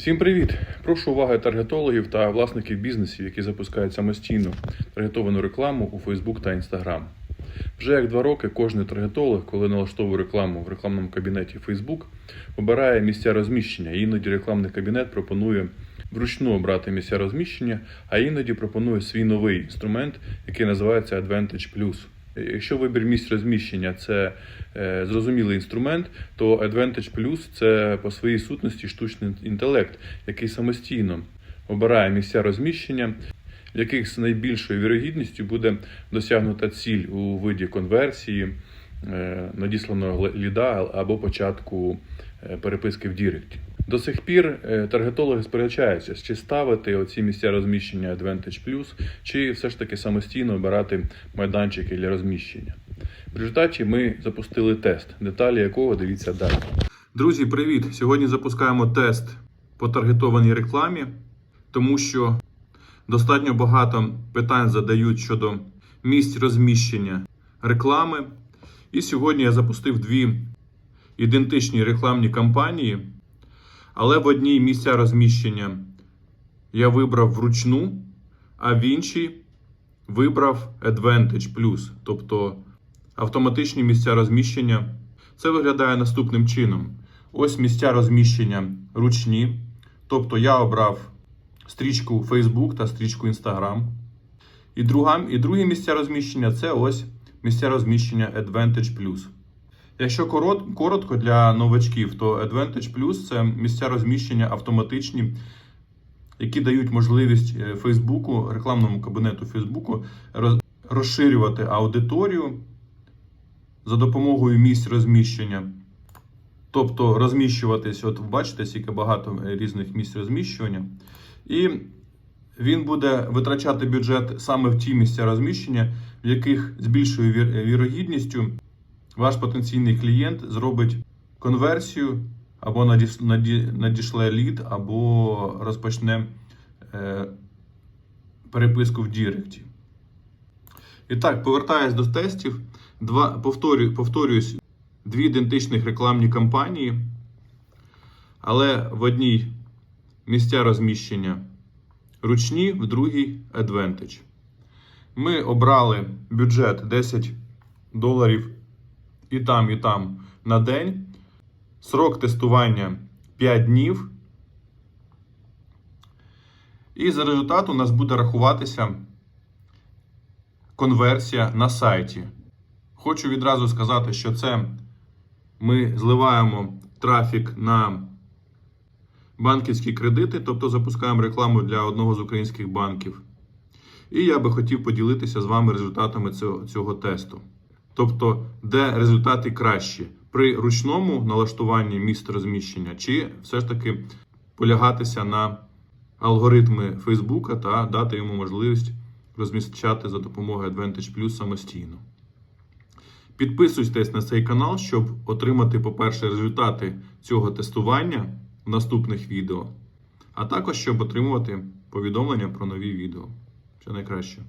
Всім привіт! Прошу уваги таргетологів та власників бізнесів, які запускають самостійну таргетовану рекламу у Facebook та Instagram. Вже як два роки кожний таргетолог, коли налаштовує рекламу в рекламному кабінеті Facebook, обирає місця розміщення. Іноді рекламний кабінет пропонує вручну обрати місця розміщення, а іноді пропонує свій новий інструмент, який називається Advantage Plus. Якщо вибір місць розміщення це е, зрозумілий інструмент, то Advantage Plus це по своїй сутності штучний інтелект, який самостійно обирає місця розміщення, в яких з найбільшою вірогідністю буде досягнута ціль у виді конверсії, е, надісланого ліда або початку е, переписки в Діректі. До сих пір е, таргетологи сперечаються, чи ставити оці місця розміщення Advantage Plus, чи все ж таки самостійно обирати майданчики для розміщення. В результаті ми запустили тест, деталі якого дивіться далі. Друзі, привіт! Сьогодні запускаємо тест по таргетованій рекламі, тому що достатньо багато питань задають щодо місць розміщення реклами. І сьогодні я запустив дві ідентичні рекламні кампанії. Але в одній місця розміщення я вибрав вручну, а в іншій вибрав Advantage Plus, тобто автоматичні місця розміщення. Це виглядає наступним чином: ось місця розміщення ручні. Тобто я обрав стрічку Facebook та стрічку Instagram. І, друга, і місця розміщення це ось місця розміщення Advantage Plus. Якщо коротко для новачків, то Advantage Plus це місця розміщення автоматичні, які дають можливість е, Фейсбуку, рекламному кабінету Фейсбуку розширювати аудиторію за допомогою місць розміщення. Тобто розміщуватись, от бачите, скільки багато е, різних місць розміщування. І він буде витрачати бюджет саме в ті місця розміщення, в яких з більшою вірогідністю ваш потенційний клієнт зробить конверсію або надішле лід, або розпочне е, переписку в Діректі. І так, повертаюсь до тестів. Два, повторю, повторююсь, дві ідентичних рекламні кампанії, але в одній місця розміщення ручні, в другій Advantage. Ми обрали бюджет 10 доларів і там, і там на день. Срок тестування 5 днів. І за результат у нас буде рахуватися конверсія на сайті. Хочу відразу сказати, що це ми зливаємо трафік на банківські кредити, тобто запускаємо рекламу для одного з українських банків. І я би хотів поділитися з вами результатами цього, цього тесту. Тобто, де результати кращі при ручному налаштуванні місць розміщення, чи все ж таки полягатися на алгоритми Фейсбука та дати йому можливість розміщати за допомогою Advantage Plus самостійно. Підписуйтесь на цей канал, щоб отримати, по-перше, результати цього тестування в наступних відео, а також щоб отримувати повідомлення про нові відео. Все найкраще.